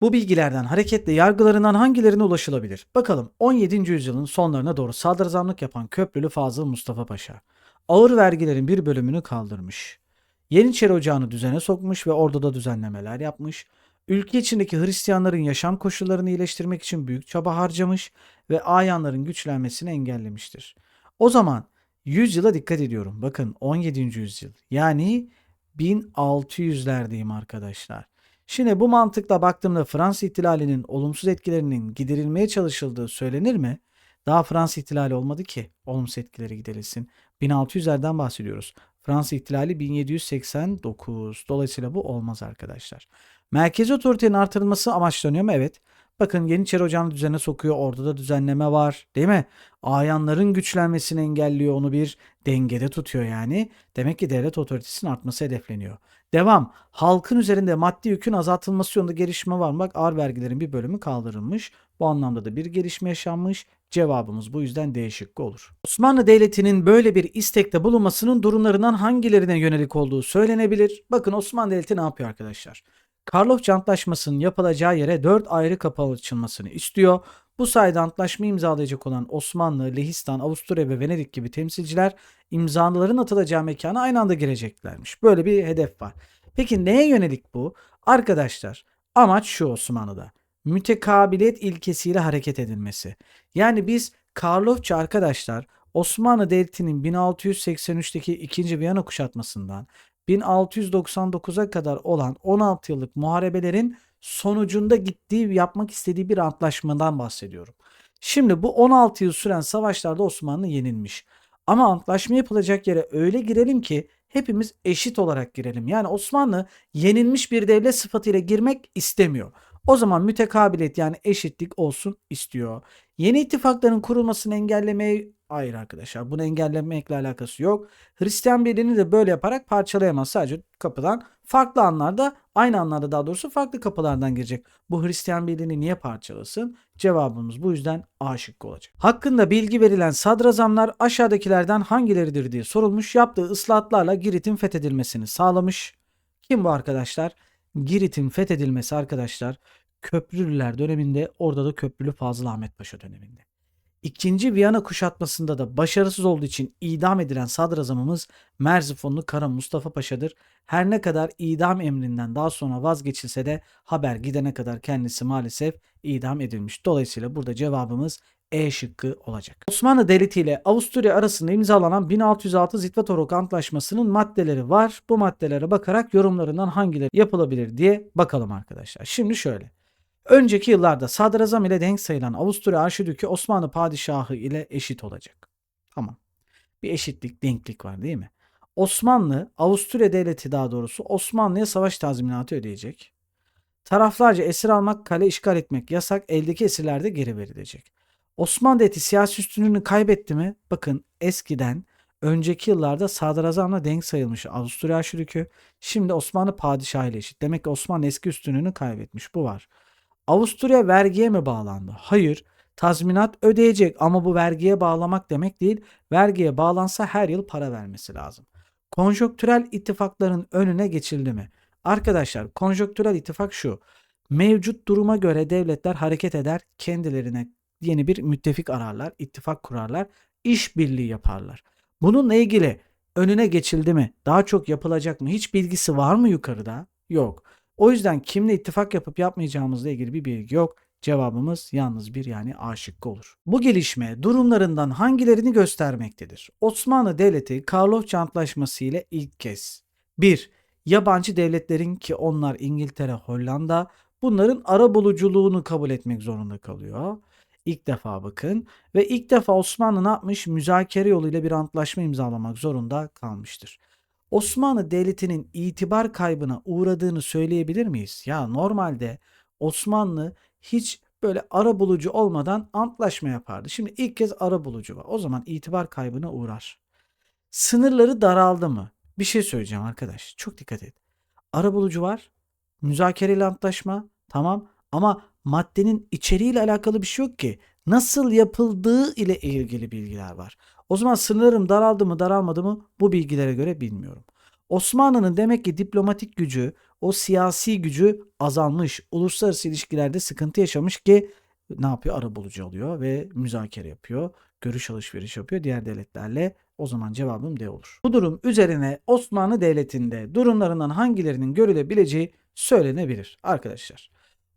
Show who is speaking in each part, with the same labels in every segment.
Speaker 1: Bu bilgilerden hareketle yargılarından hangilerine ulaşılabilir? Bakalım 17. yüzyılın sonlarına doğru sadrazamlık yapan Köprülü Fazıl Mustafa Paşa ağır vergilerin bir bölümünü kaldırmış. Yeniçeri Ocağı'nı düzene sokmuş ve orada da düzenlemeler yapmış. Ülke içindeki Hristiyanların yaşam koşullarını iyileştirmek için büyük çaba harcamış ve ayanların güçlenmesini engellemiştir. O zaman 100 yıla dikkat ediyorum. Bakın 17. yüzyıl yani 1600'lerdeyim arkadaşlar. Şimdi bu mantıkla baktığımda Fransız ihtilalinin olumsuz etkilerinin giderilmeye çalışıldığı söylenir mi? Daha Fransız ihtilali olmadı ki olumsuz etkileri giderilsin. 1600'lerden bahsediyoruz. Fransız ihtilali 1789. Dolayısıyla bu olmaz arkadaşlar. Merkezi otoritenin artırılması amaçlanıyor mu? Evet. Bakın Yeniçeri Ocağı'nı düzene sokuyor. Orada da düzenleme var. Değil mi? Ayanların güçlenmesini engelliyor. Onu bir dengede tutuyor yani. Demek ki devlet otoritesinin artması hedefleniyor. Devam. Halkın üzerinde maddi yükün azaltılması yolunda gelişme var mı? Bak ağır vergilerin bir bölümü kaldırılmış. Bu anlamda da bir gelişme yaşanmış. Cevabımız bu yüzden D şıkkı olur. Osmanlı Devleti'nin böyle bir istekte bulunmasının durumlarından hangilerine yönelik olduğu söylenebilir. Bakın Osmanlı Devleti ne yapıyor arkadaşlar? Karlofça Antlaşması'nın yapılacağı yere 4 ayrı kapı açılmasını istiyor. Bu sayede antlaşma imzalayacak olan Osmanlı, Lehistan, Avusturya ve Venedik gibi temsilciler imzaların atılacağı mekana aynı anda gireceklermiş. Böyle bir hedef var. Peki neye yönelik bu? Arkadaşlar amaç şu Osmanlı'da. Mütekabiliyet ilkesiyle hareket edilmesi. Yani biz Karlofça arkadaşlar Osmanlı Devleti'nin 1683'teki 2. Viyana kuşatmasından 1699'a kadar olan 16 yıllık muharebelerin sonucunda gittiği yapmak istediği bir antlaşmadan bahsediyorum. Şimdi bu 16 yıl süren savaşlarda Osmanlı yenilmiş. Ama antlaşma yapılacak yere öyle girelim ki hepimiz eşit olarak girelim. Yani Osmanlı yenilmiş bir devlet sıfatıyla girmek istemiyor. O zaman mütekabiliyet yani eşitlik olsun istiyor. Yeni ittifakların kurulmasını engellemeye hayır arkadaşlar bunu engellemekle alakası yok. Hristiyan birliğini de böyle yaparak parçalayamaz. Sadece kapıdan farklı anlarda aynı anlarda daha doğrusu farklı kapılardan girecek. Bu Hristiyan birliğini niye parçalasın? Cevabımız bu yüzden A şıkkı olacak. Hakkında bilgi verilen sadrazamlar aşağıdakilerden hangileridir diye sorulmuş. Yaptığı ıslahatlarla Girit'in fethedilmesini sağlamış. Kim bu arkadaşlar? Girit'in fethedilmesi arkadaşlar Köprülüler döneminde orada da Köprülü Fazıl Ahmet Paşa döneminde. İkinci Viyana kuşatmasında da başarısız olduğu için idam edilen sadrazamımız Merzifonlu Kara Mustafa Paşa'dır. Her ne kadar idam emrinden daha sonra vazgeçilse de haber gidene kadar kendisi maalesef idam edilmiş. Dolayısıyla burada cevabımız E şıkkı olacak. Osmanlı Devleti ile Avusturya arasında imzalanan 1606 Zitvatorok Antlaşması'nın maddeleri var. Bu maddelere bakarak yorumlarından hangileri yapılabilir diye bakalım arkadaşlar. Şimdi şöyle. Önceki yıllarda sadrazam ile denk sayılan Avusturya Arşidükü Osmanlı padişahı ile eşit olacak. Tamam. Bir eşitlik, denklik var değil mi? Osmanlı, Avusturya devleti daha doğrusu Osmanlı'ya savaş tazminatı ödeyecek. Taraflarca esir almak, kale işgal etmek yasak, eldeki esirler de geri verilecek. Osmanlı devleti siyasi üstünlüğünü kaybetti mi? Bakın eskiden önceki yıllarda sadrazamla denk sayılmış Avusturya Arşidükü. Şimdi Osmanlı padişahı ile eşit. Demek ki Osmanlı eski üstünlüğünü kaybetmiş. Bu var. Avusturya vergiye mi bağlandı? Hayır. Tazminat ödeyecek ama bu vergiye bağlamak demek değil. Vergiye bağlansa her yıl para vermesi lazım. Konjonktürel ittifakların önüne geçildi mi? Arkadaşlar konjonktürel ittifak şu. Mevcut duruma göre devletler hareket eder, kendilerine yeni bir müttefik ararlar, ittifak kurarlar, işbirliği yaparlar. Bununla ilgili önüne geçildi mi? Daha çok yapılacak mı? Hiç bilgisi var mı yukarıda? Yok. O yüzden kimle ittifak yapıp yapmayacağımızla ilgili bir bilgi yok. Cevabımız yalnız bir yani A olur. Bu gelişme durumlarından hangilerini göstermektedir? Osmanlı Devleti Karlofça Antlaşması ile ilk kez 1. Yabancı devletlerin ki onlar İngiltere, Hollanda bunların ara buluculuğunu kabul etmek zorunda kalıyor. İlk defa bakın ve ilk defa Osmanlı ne yapmış? Müzakere yoluyla bir antlaşma imzalamak zorunda kalmıştır. Osmanlı Devleti'nin itibar kaybına uğradığını söyleyebilir miyiz? Ya normalde Osmanlı hiç böyle ara bulucu olmadan antlaşma yapardı. Şimdi ilk kez ara bulucu var. O zaman itibar kaybına uğrar. Sınırları daraldı mı? Bir şey söyleyeceğim arkadaş. Çok dikkat et. Ara bulucu var. Müzakereyle antlaşma. Tamam. Ama maddenin içeriğiyle alakalı bir şey yok ki. Nasıl yapıldığı ile ilgili bilgiler var. O zaman sınırlarım daraldı mı daralmadı mı bu bilgilere göre bilmiyorum. Osmanlı'nın demek ki diplomatik gücü, o siyasi gücü azalmış. Uluslararası ilişkilerde sıkıntı yaşamış ki ne yapıyor? Arabulucu alıyor ve müzakere yapıyor. Görüş alışveriş yapıyor diğer devletlerle. O zaman cevabım D olur. Bu durum üzerine Osmanlı Devleti'nde durumlarından hangilerinin görülebileceği söylenebilir arkadaşlar.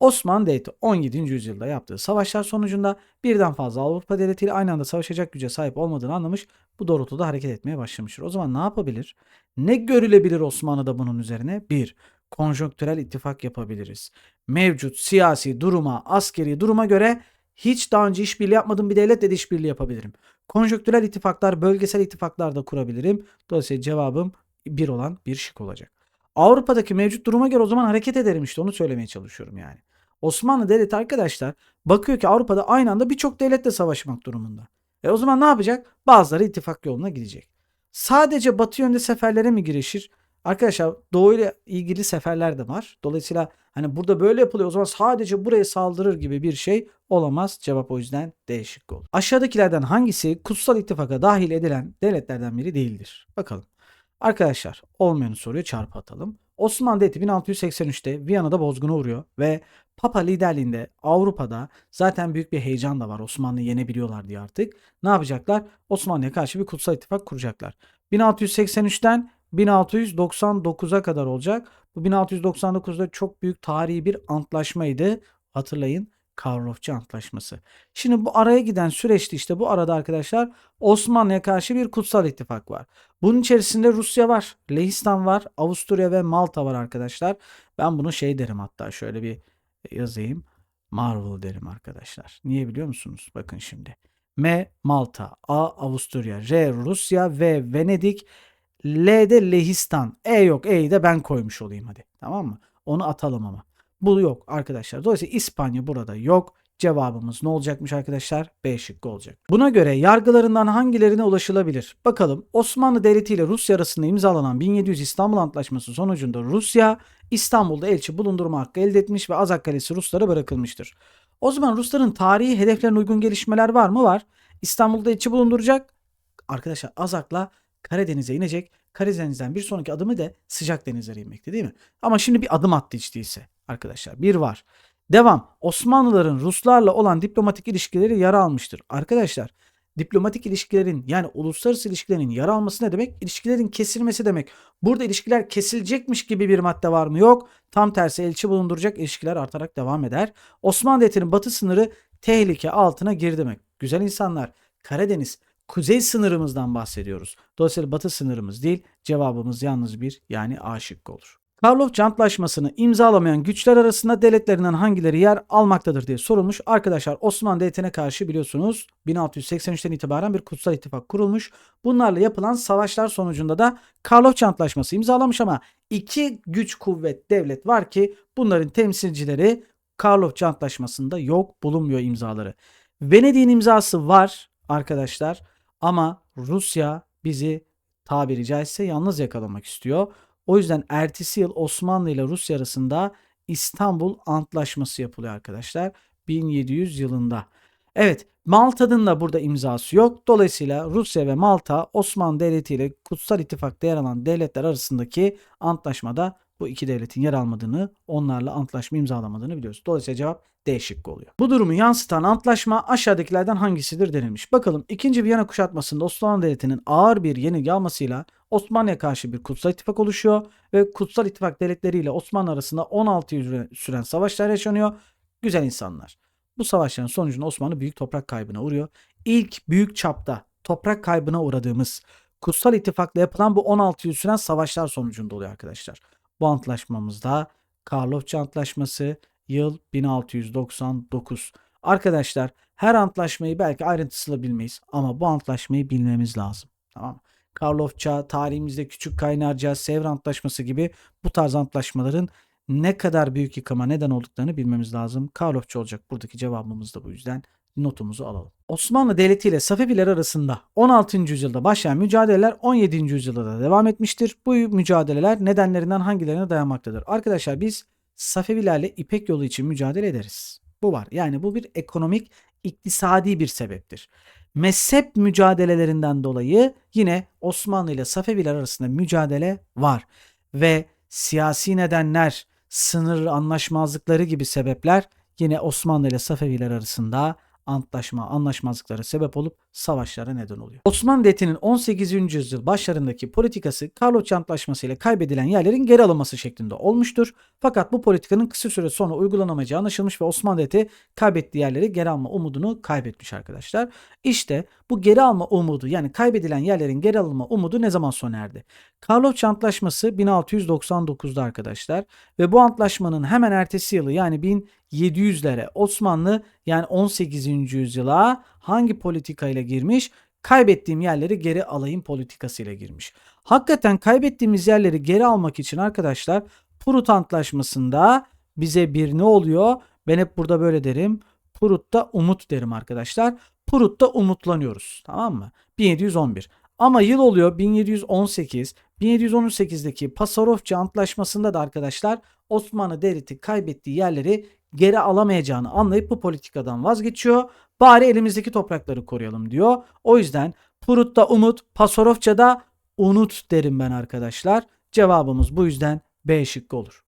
Speaker 1: Osmanlı Devleti 17. yüzyılda yaptığı savaşlar sonucunda birden fazla Avrupa devletiyle aynı anda savaşacak güce sahip olmadığını anlamış. Bu doğrultuda hareket etmeye başlamıştır. O zaman ne yapabilir? Ne görülebilir Osmanlı'da bunun üzerine? 1. Konjonktürel ittifak yapabiliriz. Mevcut siyasi duruma, askeri duruma göre hiç daha önce işbirliği yapmadığım bir devletle de işbirliği yapabilirim. Konjonktürel ittifaklar, bölgesel ittifaklar da kurabilirim. Dolayısıyla cevabım 1 olan bir şık olacak. Avrupa'daki mevcut duruma göre o zaman hareket ederim işte onu söylemeye çalışıyorum yani. Osmanlı Devleti arkadaşlar bakıyor ki Avrupa'da aynı anda birçok devletle savaşmak durumunda. E o zaman ne yapacak? Bazıları ittifak yoluna gidecek. Sadece batı yönde seferlere mi girişir? Arkadaşlar doğu ile ilgili seferler de var. Dolayısıyla hani burada böyle yapılıyor o zaman sadece buraya saldırır gibi bir şey olamaz. Cevap o yüzden değişik olur. Aşağıdakilerden hangisi kutsal ittifaka dahil edilen devletlerden biri değildir? Bakalım. Arkadaşlar olmayanı soruyor çarpı atalım. Osmanlı Devleti 1683'te Viyana'da bozguna uğruyor ve Papa liderliğinde Avrupa'da zaten büyük bir heyecan da var. Osmanlı'yı yenebiliyorlar diye artık. Ne yapacaklar? Osmanlı'ya karşı bir kutsal ittifak kuracaklar. 1683'ten 1699'a kadar olacak. Bu 1699'da çok büyük tarihi bir antlaşmaydı. Hatırlayın Karlofça Antlaşması. Şimdi bu araya giden süreçte işte bu arada arkadaşlar Osmanlı'ya karşı bir kutsal ittifak var. Bunun içerisinde Rusya var, Lehistan var, Avusturya ve Malta var arkadaşlar. Ben bunu şey derim hatta şöyle bir yazayım. Marvel derim arkadaşlar. Niye biliyor musunuz? Bakın şimdi. M Malta, A Avusturya, R Rusya ve Venedik, L de Lehistan. E yok. E'yi de ben koymuş olayım hadi. Tamam mı? Onu atalım ama. Bu yok arkadaşlar. Dolayısıyla İspanya burada yok. Cevabımız ne olacakmış arkadaşlar? B şıkkı olacak. Buna göre yargılarından hangilerine ulaşılabilir? Bakalım Osmanlı Devleti ile Rusya arasında imzalanan 1700 İstanbul Antlaşması sonucunda Rusya İstanbul'da elçi bulundurma hakkı elde etmiş ve Azak Kalesi Ruslara bırakılmıştır. O zaman Rusların tarihi hedeflerine uygun gelişmeler var mı? Var. İstanbul'da elçi bulunduracak. Arkadaşlar Azak'la Karadeniz'e inecek. Karadeniz'den bir sonraki adımı da sıcak denizlere inmekti değil mi? Ama şimdi bir adım attı hiç değilse arkadaşlar. Bir var. Devam. Osmanlıların Ruslarla olan diplomatik ilişkileri yara almıştır. Arkadaşlar diplomatik ilişkilerin yani uluslararası ilişkilerin yara alması ne demek? İlişkilerin kesilmesi demek. Burada ilişkiler kesilecekmiş gibi bir madde var mı? Yok. Tam tersi elçi bulunduracak ilişkiler artarak devam eder. Osmanlı Devleti'nin batı sınırı tehlike altına girdi demek. Güzel insanlar. Karadeniz kuzey sınırımızdan bahsediyoruz. Dolayısıyla batı sınırımız değil. Cevabımız yalnız bir yani A şıkkı olur. Karlofça Antlaşması'nı imzalamayan güçler arasında devletlerinden hangileri yer almaktadır diye sorulmuş. Arkadaşlar Osmanlı Devleti'ne karşı biliyorsunuz 1683'ten itibaren bir kutsal ittifak kurulmuş. Bunlarla yapılan savaşlar sonucunda da Karlofça Antlaşması imzalamış ama iki güç kuvvet devlet var ki bunların temsilcileri Karlofça Antlaşması'nda yok bulunmuyor imzaları. Venedik'in imzası var arkadaşlar ama Rusya bizi tabiri caizse yalnız yakalamak istiyor. O yüzden ertesi yıl Osmanlı ile Rusya arasında İstanbul Antlaşması yapılıyor arkadaşlar. 1700 yılında. Evet Malta'nın da burada imzası yok. Dolayısıyla Rusya ve Malta Osmanlı Devleti ile Kutsal İttifak'ta yer alan devletler arasındaki antlaşmada bu iki devletin yer almadığını, onlarla antlaşma imzalamadığını biliyoruz. Dolayısıyla cevap D oluyor. Bu durumu yansıtan antlaşma aşağıdakilerden hangisidir denilmiş. Bakalım 2. Viyana kuşatmasında Osmanlı Devleti'nin ağır bir yenilgi almasıyla Osmanlı'ya karşı bir kutsal ittifak oluşuyor ve kutsal ittifak devletleriyle Osmanlı arasında 16 yıl süren savaşlar yaşanıyor. Güzel insanlar. Bu savaşların sonucunda Osmanlı büyük toprak kaybına uğruyor. İlk büyük çapta toprak kaybına uğradığımız kutsal ittifakla yapılan bu 16 yıl süren savaşlar sonucunda oluyor arkadaşlar. Bu antlaşmamızda Karlofça Antlaşması yıl 1699. Arkadaşlar her antlaşmayı belki ayrıntısıyla bilmeyiz ama bu antlaşmayı bilmemiz lazım. Tamam mı? Karlofça, tarihimizde Küçük Kaynarca, Sevr Antlaşması gibi bu tarz antlaşmaların ne kadar büyük yıkıma neden olduklarını bilmemiz lazım. Karlofça olacak buradaki cevabımız da bu yüzden notumuzu alalım. Osmanlı Devleti ile Safeviler arasında 16. yüzyılda başlayan mücadeleler 17. yüzyılda da devam etmiştir. Bu mücadeleler nedenlerinden hangilerine dayanmaktadır? Arkadaşlar biz Safevilerle İpek yolu için mücadele ederiz. Bu var. Yani bu bir ekonomik, iktisadi bir sebeptir. Mezhep mücadelelerinden dolayı yine Osmanlı ile Safeviler arasında mücadele var. Ve siyasi nedenler, sınır anlaşmazlıkları gibi sebepler yine Osmanlı ile Safeviler arasında antlaşma, anlaşmazlıklara sebep olup savaşlara neden oluyor. Osmanlı Devleti'nin 18. yüzyıl başlarındaki politikası Karloç Antlaşması ile kaybedilen yerlerin geri alınması şeklinde olmuştur. Fakat bu politikanın kısa süre sonra uygulanamayacağı anlaşılmış ve Osmanlı Devleti kaybettiği yerleri geri alma umudunu kaybetmiş arkadaşlar. İşte bu geri alma umudu yani kaybedilen yerlerin geri alınma umudu ne zaman sona erdi? Karloç Antlaşması 1699'da arkadaşlar ve bu antlaşmanın hemen ertesi yılı yani 1700'lere Osmanlı yani 18. yüzyıla hangi politika ile girmiş? Kaybettiğim yerleri geri alayım politikasıyla girmiş. Hakikaten kaybettiğimiz yerleri geri almak için arkadaşlar Prut Antlaşması'nda bize bir ne oluyor? Ben hep burada böyle derim. Prut'ta umut derim arkadaşlar. Prut'ta umutlanıyoruz. Tamam mı? 1711. Ama yıl oluyor 1718. 1718'deki Pasarofça Antlaşması'nda da arkadaşlar Osmanlı Devleti kaybettiği yerleri geri alamayacağını anlayıp bu politikadan vazgeçiyor. Bari elimizdeki toprakları koruyalım diyor. O yüzden Prut'ta umut, Pasarofça'da unut derim ben arkadaşlar. Cevabımız bu yüzden B şıkkı olur.